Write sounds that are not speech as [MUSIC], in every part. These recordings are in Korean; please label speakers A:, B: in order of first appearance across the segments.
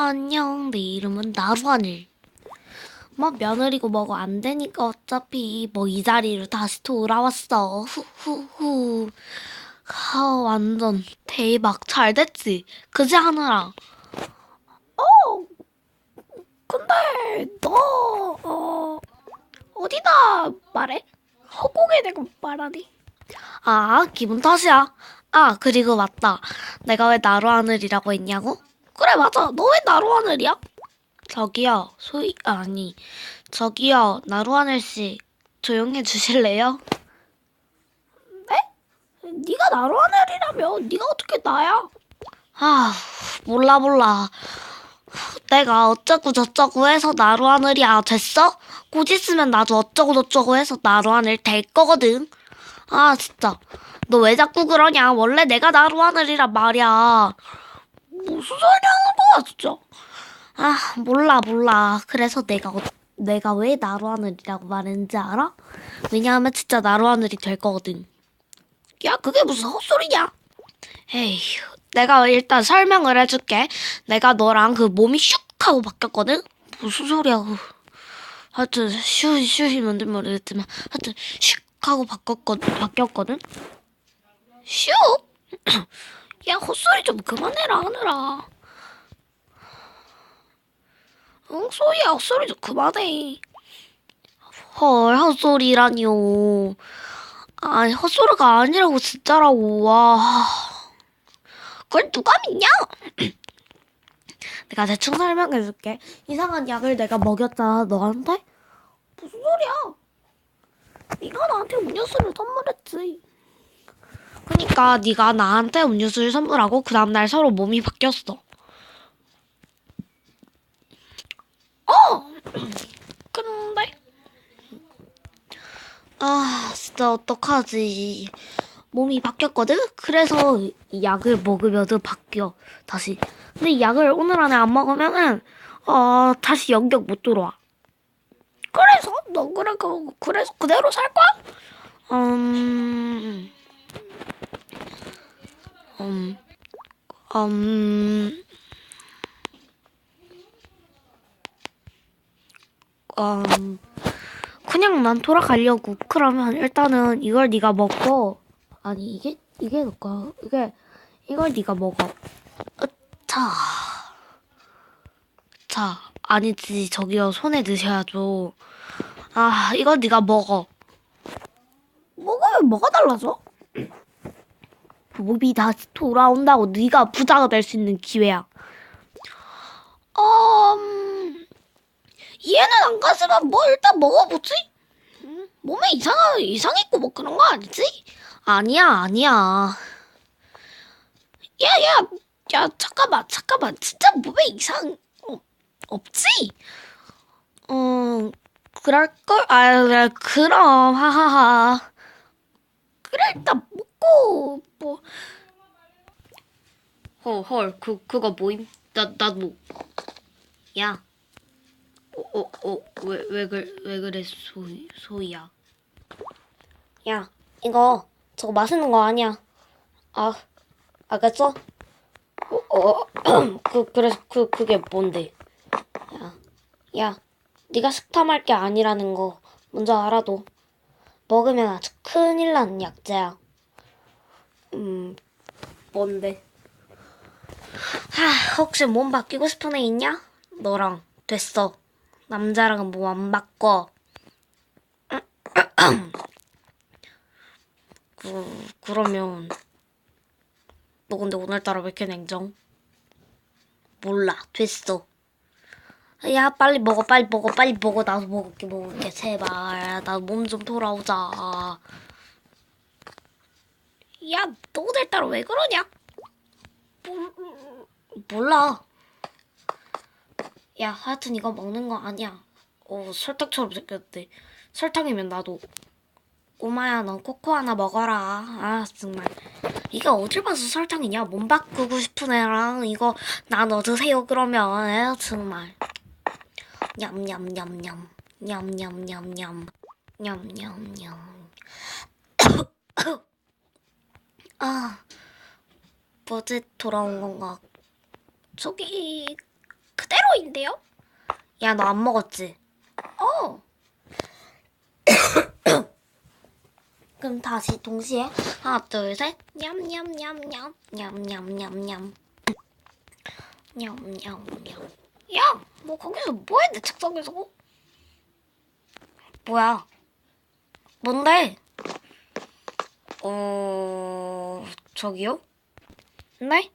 A: 안녕, 내 이름은 나루하늘. 뭐 며느리고 뭐고 안 되니까 어차피 뭐 이 자리로 다시 돌아왔어. 후후후. 아, 완전 대박 잘 됐지. 그지 하느라. 어. 근데 너 어, 어디다 말해? 허공에 대고 말하니? 아, 기분 탓이야. 아, 그리고 맞다. 내가 왜 나루 하늘이라고 했냐고? 그래, 맞아. 너 왜 나루하늘이야? 저기요, 소희, 아니, 저기요, 나루하늘 씨, 조용해 주실래요? 네? 네가 나루하늘이라며 네가 어떻게 나야? 아, 몰라, 몰라. 내가 어쩌고 저쩌고 해서 나루하늘이야 됐어? 곧 있으면 나도 어쩌고 저쩌고 해서 나루하늘 될 거거든. 아 진짜 너 왜 자꾸 그러냐? 원래 내가 나루하늘이란 말이야. 무슨 소리 하는 거야 진짜? 아 몰라 몰라. 그래서 내가 어- 내가 왜 나루하늘이라고 말했는지 알아? 왜냐하면 진짜 나루하늘이 될 거거든. 야 그게 무슨 헛소리냐? 에이, 내가 일단 설명을 해줄게. 내가 너랑 그 몸이 슉 하고 바뀌었거든? 무슨 소리야. 그. 하여튼, 슈, 슈이 뭔지 모르겠지만, 하여튼, 슉 하고 바뀌었거든? 바뀌었거든? 슉? [CLEARS THROAT] 야, 헛소리 좀 그만해라, 하느라. 응, 소희야, 헛소리 좀 그만해. 헐, 헛소리라니요. 아니, 헛소리가 아니라고, 진짜라고, 와. 그걸 누가 믿냐? [CLEARS THROAT] 내가 대충 설명해줄게. 이상한 약을 내가 먹였잖아, 너한테? 무슨 소리야? 네가 나한테 음료수를 선물했지. 그러니까 네가 나한테 음료수를 선물하고 그 다음 날 서로 몸이 바뀌었어. 어! [CLEARS THROAT] 근데? 아, 진짜 어떡하지. 몸이 바뀌었거든? 그래서 이 약을 먹으면은 바뀌어, 다시. 근데 이 약을 오늘 안에 안 먹으면은, 어, 다시 연격 못 들어와. 그래서? 너 그래, 그, 그래서 그대로 살 거야? 음, 음, 음, 음, 그냥 난 돌아가려고. 그러면 일단은 이걸 네가 먹고, 아니 이게 이게 너가 이게 이걸 네가 먹어. 어, 자, 자 아니지 저기요 손에 드셔야죠. 아 이거 네가 먹어. 먹으면 뭐가 달라져? 몸이 다시 돌아온다고 네가 부자가 될 수 있는 기회야. 음, 이해는 안 가지만 뭐 일단 먹어보지. 음, 몸에 이상 이상했고 뭐 그런 거 아니지? 아니야 아니야. 야야 야 잠깐만 잠깐만 진짜 몸에 이상 어, 없지? 어 그럴걸? 아 그럼 하하하. 그래 일단 먹고 뭐. 헐헐 그 그거 뭐임? 나 나도 야. 어, 어, 어, 왜, 왜, 그, 왜 그래, 소희, 소희야. 야, 이거, 저거 맛있는 거 아니야. 아, 알겠어? 어, 어, [CLEARS THROAT] 그, 그래, 그, 그게 뭔데? 야, 야, 네가 식탐할 게 아니라는 거 먼저 알아도. 먹으면 아주 큰일 나는 약재야. 음, 뭔데? 하, 혹시 몸 바뀌고 싶은 애 있냐? 너랑 됐어. 남자랑은 몸 안 바꿔. [CLEARS THROAT] 그, 그러면 너 근데 오늘따라 왜 이렇게 냉정? 몰라. 됐어. 야 빨리 먹어 빨리 먹어 빨리 먹어 나도 먹을게 먹을게 제발 나 몸 좀 돌아오자 야너 오늘따라 왜 그러냐? 몰, 몰라. 야 하여튼 이거 먹는 거 아니야. 어 설탕처럼 생겼대. 설탕이면 나도 오마야 넌 코코 하나 먹어라. 아 정말. 이게 어딜 봐서 설탕이냐? 몸 바꾸고 싶은 애랑 이거 나너 드세요 그러면. 에 정말. 냠냠냠냠. 냠냠냠냠. 냠냠냠 아 뭐지 돌아온 건가 저기 그대로인데요?
B: 야, 너 안 먹었지?
A: 어. [COUGHS]
B: 그럼 다시 동시에 하나, 둘, 셋. 냠냠냠냠. 냠냠냠냠. 냠냠냠.
A: 야, 뭐 거기서 뭐해 내 책상에서?
B: 뭐야? 뭔데? 어, 저기요?
A: 네?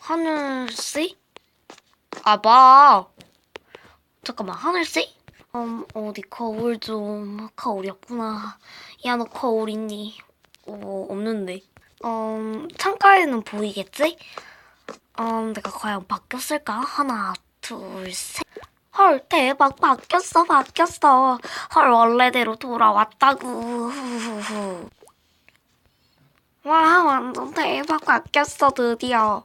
B: 하늘씨? 아, 봐. 잠깐만, 하늘씨? 음, 어디 거울 좀. 거울이 없구나. 야, 너 거울 있니? 어, 없는데. 음, 창가에는 보이겠지? 음, 내가 과연 바뀌었을까? 하나, 둘, 셋. 헐, 대박, 바뀌었어, 바뀌었어. 헐, 원래대로 돌아왔다고. 후후후. 와, 완전 대박, 바뀌었어, 드디어.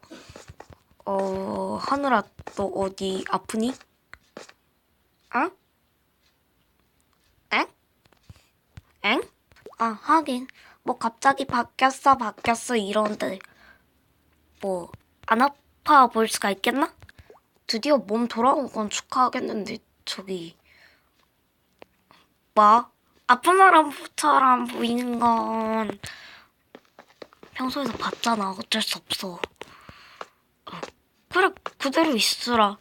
B: 어, 하늘아, 너 어디 아프니? 어? 엥? 엥? 아, 하긴. 뭐 갑자기 바뀌었어, 바뀌었어 이러는데 뭐 안 아파 보일 수가 있겠나? 드디어 몸 돌아온 건 축하하겠는데 저기 뭐? 아픈 사람처럼 보이는 건 평소에도 봤잖아. 어쩔 수 없어. 어, 그래, 그대로 있으라.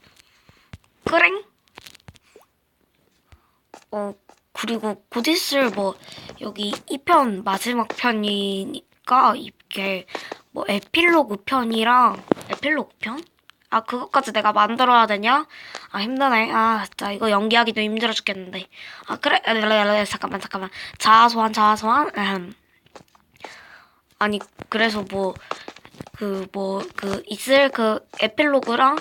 B: 그래? 어, 그리고 곧 있을 뭐, 여기 2편 마지막 편이니까 이게 뭐 에필로그 편이랑, 에필로그 편? 아, 그것까지 내가 만들어야 되냐? 아, 힘드네. 아, 진짜 이거 연기하기도 힘들어 죽겠는데. 아, 그래. 잠깐만, 잠깐만. 자소한, 자소한. 음. 아니, 그래서 뭐, 그, 뭐, 그, 있을 그 에필로그랑,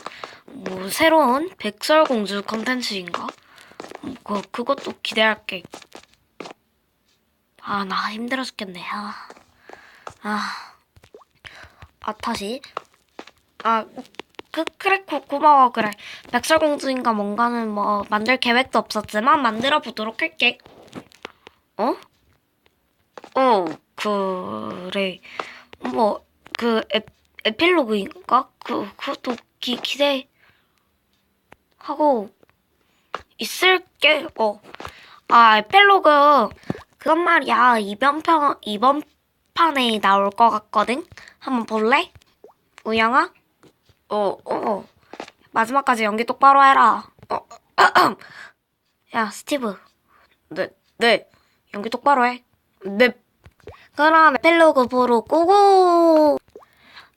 B: 뭐, 새로운 백설공주 컨텐츠인가? 음, 그, 그것도 기대할게. 아, 나 힘들어 죽겠네. 아, 아, 아, 다시. 아, 그, 그래, 고, 고마워, 그래. 백설공주인가 뭔가는 뭐, 만들 계획도 없었지만, 만들어 보도록 할게. 어? 어, 그래. 뭐, 그, 에, 에필로그인가? 그, 그것도 기, 기대하고 있을게. 어. 아, 에필로그, 그건 말이야. 이번 편, 이번 판에 나올 것 같거든? 한번 볼래? 우영아? 어, 어. 마지막까지 연기 똑바로 해라. 어, [CLEARS THROAT] 야, 스티브. 네, 네. 연기 똑바로 해. 네. 그럼 에필로그 보러 고고!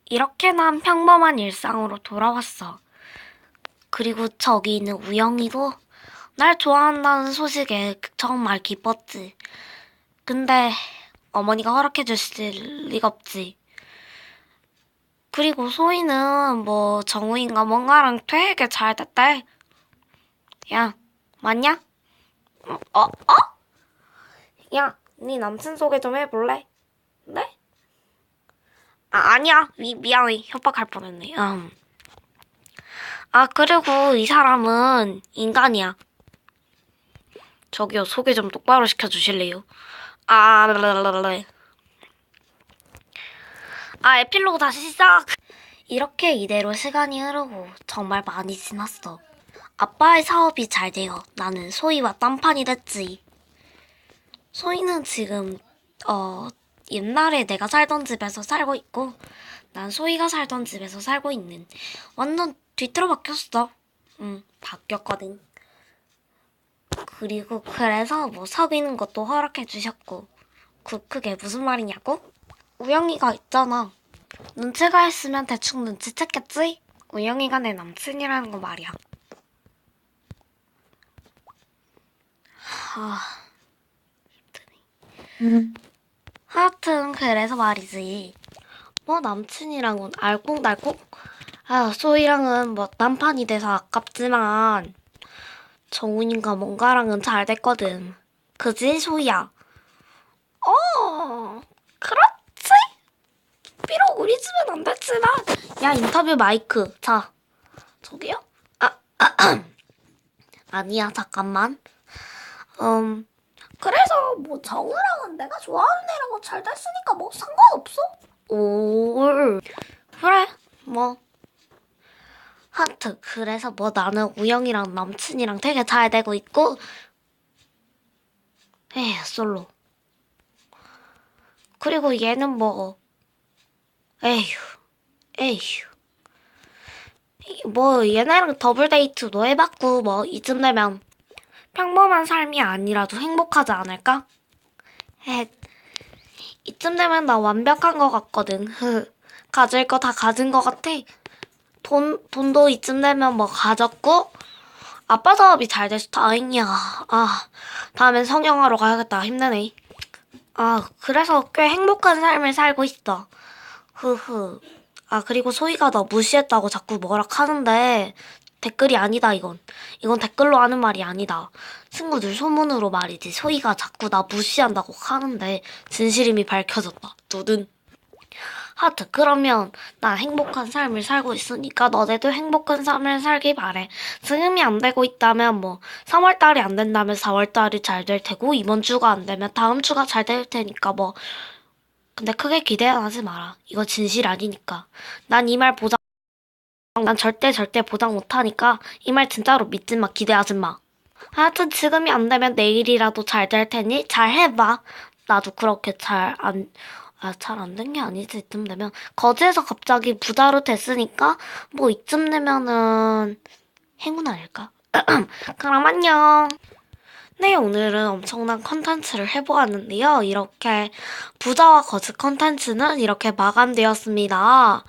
B: 이렇게 난 평범한 일상으로 돌아왔어. 그리고 저기 있는 우영이도 날 좋아한다는 소식에 정말 기뻤지. 근데 어머니가 허락해 주실 리가 없지. 그리고 소희는 뭐 정우인가 뭔가랑 되게 잘 됐대. 야, 맞냐? 어, 어? 야, 네 남친 소개 좀 해볼래? 네? 아, 아니야. 미, 미안해. 협박할 뻔했네. 음. 아, 그리고 이 사람은 인간이야. 저기요, 소개 좀 똑바로 시켜주실래요? 아, 랄랄랄랄. 아, 에필로그 다시 시작! 이렇게 이대로 시간이 흐르고 정말 많이 지났어. 아빠의 사업이 잘 되어 나는 소희와 딴판이 됐지. 소희는 지금, 어, 옛날에 내가 살던 집에서 살고 있고, 난 소희가 살던 집에서 살고 있는. 완전 뒤틀어 바뀌었어. 응, 바뀌었거든. 그리고 그래서 뭐 사귀는 것도 허락해 주셨고. 그, 그게 무슨 말이냐고? 우영이가 있잖아. 눈치가 있으면 대충 눈치챘겠지? 우영이가 내 남친이라는 거 말이야. 하... 하여튼 그래서 말이지. 뭐 남친이랑은 알콩달콩? 아, 소희랑은 뭐 딴판이 돼서 아깝지만 정훈이가 뭔가랑은 잘 됐거든. 그지, 소희야? 어, 그렇 집은 안 됐지만 야, 인터뷰 마이크. 자, 저기요? 아, [CLEARS THROAT] 아니야, 잠깐만. 음, 그래서 뭐 정우랑은 내가 좋아하는 애랑은 잘 됐으니까 뭐 상관없어. 오, 그래, 뭐.
A: 하트 그래서 뭐 나는 우영이랑 남친이랑 되게 잘 되고 있고 에휴 솔로 그리고 얘는 뭐 에휴 에휴 이- 뭐 얘네랑 더블 데이트도 해봤고 뭐 이쯤 되면 평범한 삶이 아니라도 행복하지 않을까? 헷 이쯤 되면 나 완벽한 것 같거든. 흐. 가질 거 다 가진 것 같아. 돈, 돈도 이쯤 되면 뭐 가졌고, 아빠 사업이 잘 돼서 다행이야. 아, 다음엔 성형하러 가야겠다. 힘드네. 아, 그래서 꽤 행복한 삶을 살고 있어. 흐흐. 아, 그리고 소희가 너 무시했다고 자꾸 뭐라 하는데, 댓글이 아니다, 이건. 이건 댓글로 하는 말이 아니다. 친구들 소문으로 말이지. 소희가 자꾸 나 무시한다고 하는데, 진실임이 밝혀졌다. 두둔. 하트, 그러면 나 행복한 삶을 살고 있으니까 너네도 행복한 삶을 살길 바래. 지금이 안 되고 있다면 뭐 3월달이 안 된다면 4월달이 잘 될 테고 이번 주가 안 되면 다음 주가 잘 될 테니까 뭐 근데 크게 기대하지 마라. 이거 진실 아니니까. 난 이 말 보장 난 절대 절대 보장 못하니까 이 말 진짜로 믿지 마. 기대하지 마. 하여튼 지금이 안 되면 내일이라도 잘 될 테니 잘 해봐. 나도 그렇게 잘 안, 아, 잘 안 된 게 아니지. 이쯤 되면. 거제에서 갑자기 부자로 됐으니까, 뭐 이쯤 되면은, 행운 아닐까? [CLEARS THROAT] 그럼 안녕. 네, 오늘은 엄청난 컨텐츠를 해보았는데요. 이렇게 부자와 거즈 컨텐츠는 이렇게 마감되었습니다.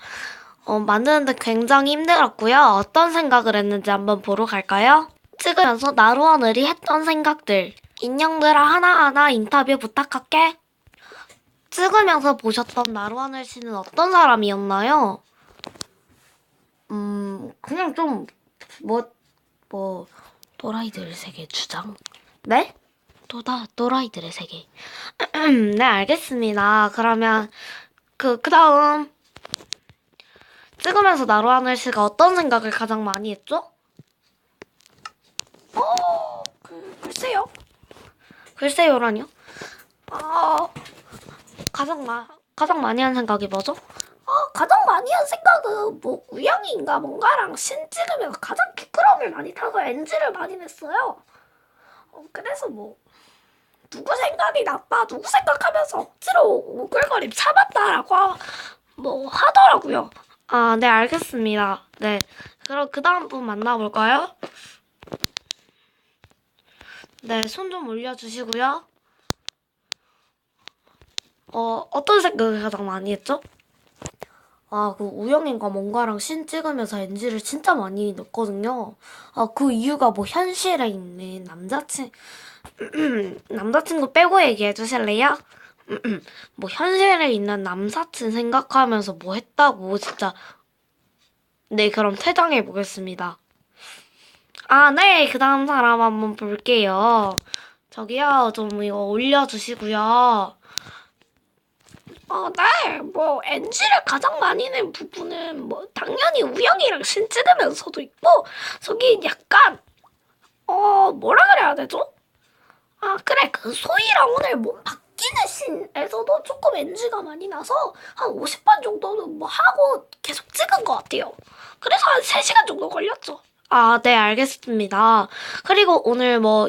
A: 어, 만드는데 굉장히 힘들었고요. 어떤 생각을 했는지 한번 보러 갈까요? 찍으면서 나루와 느리 했던 생각들. 인형들아 하나하나 인터뷰 부탁할게. 찍으면서 보셨던 나루 하늘 씨는 어떤 사람이었나요? 음, 그냥 좀, 뭐, 뭐, 또라이들 세계 주장? 네? 또다, 또라이들의 세계. [CLEARS THROAT] 네, 알겠습니다. 그러면, 그, 그 다음. 찍으면서 나루하늘 씨가 어떤 생각을 가장 많이 했죠? 어, 그, 글쎄요. 글쎄요라니요? 어, 가장 마, 가장 많이 한 생각이 뭐죠? 어, 가장 많이 한 생각은 뭐 우영이인가 뭔가랑 신 찍으면서 가장 부끄러움을 많이 타서 NG를 많이 냈어요. 어, 그래서 뭐 누구 생각이 나빠 누구 생각하면서 억지로 우글거림 참았다라고 하- 뭐 하더라고요. 아, 네 알겠습니다. 네, 그럼 그 다음 분 만나볼까요? 네, 손 좀 올려주시고요. 어, 어떤 생각을 가장 많이 했죠? 아, 그 우영인가 뭔가랑 신 찍으면서 NG를 진짜 많이 넣거든요. 아, 그 이유가 뭐 현실에 있는 남자친, [CLEARS THROAT] 남자친구 빼고 얘기해 주실래요? [CLEARS THROAT] 뭐 현실에 있는 남사친 생각하면서 뭐 했다고 진짜. 네, 그럼 퇴장해 보겠습니다. 아, 네, 그 다음 사람 한번 볼게요. 저기요, 좀 이거 올려주시고요. 어, 네, 뭐, NG를 가장 많이 낸 부분은, 뭐, 당연히 우영이랑 신 찍으면서도 있고, 저기 약간, 어, 뭐라 그래야 되죠? 아, 그래, 그 소희랑 오늘 몸 바뀌는 씬에서도 조금 NG가 많이 나서, 한 50번 정도는 뭐 하고 계속 찍은 것 같아요. 그래서 한 3시간 정도 걸렸죠. 아, 네, 알겠습니다. 그리고 오늘 뭐,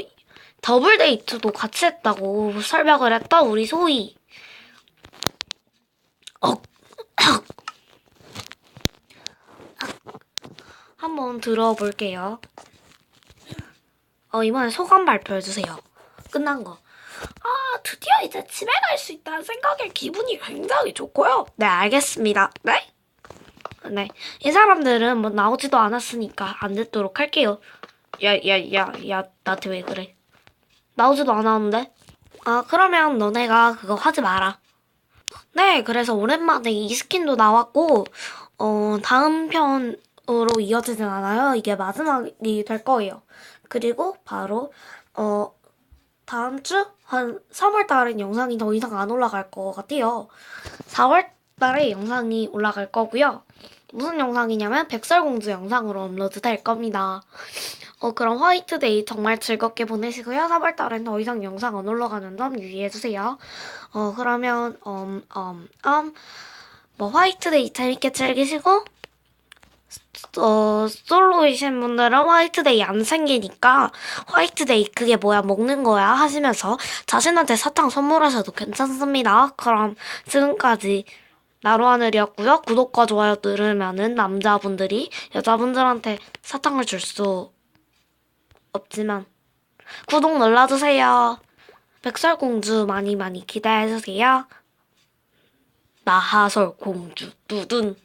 A: 더블 데이트도 같이 했다고 설명을 했다, 우리 소희. 한번 들어볼게요. 어, 이번에 소감 발표해주세요. 끝난 거. 아, 드디어 이제 집에 갈 수 있다는 생각에 기분이 굉장히 좋고요. 네, 알겠습니다. 네? 네. 이 사람들은 뭐 나오지도 않았으니까 안 듣도록 할게요. 야, 야, 야, 야, 나한테 왜 그래? 나오지도 않았는데? 아, 그러면 너네가 그거 하지 마라. 네, 그래서 오랜만에 이 스킨도 나왔고, 어, 다음 편으로 이어지진 않아요. 이게 마지막이 될 거예요. 그리고 바로, 어, 다음 주? 한 3월 달엔 영상이 더 이상 안 올라갈 것 같아요. 4월 달에 영상이 올라갈 거고요. 무슨 영상이냐면 백설공주 영상으로 업로드 될 겁니다. 어, 그럼 화이트데이 정말 즐겁게 보내시고요. 3월 달엔 더 이상 영상 안 올라가는 점 유의해주세요. 어, 그러면, 음, 음, 음, 뭐, 화이트데이 재밌게 즐기시고, 어, 솔로이신 분들은 화이트데이 안 생기니까 화이트데이 그게 뭐야 먹는 거야 하시면서 자신한테 사탕 선물하셔도 괜찮습니다. 그럼 지금까지 나루하늘이었고요. 구독과 좋아요 누르면은 남자분들이 여자분들한테 사탕을 줄 수 없지만 구독 눌러주세요. 백설공주 많이 많이 기대해주세요. 나하설 공주 두둔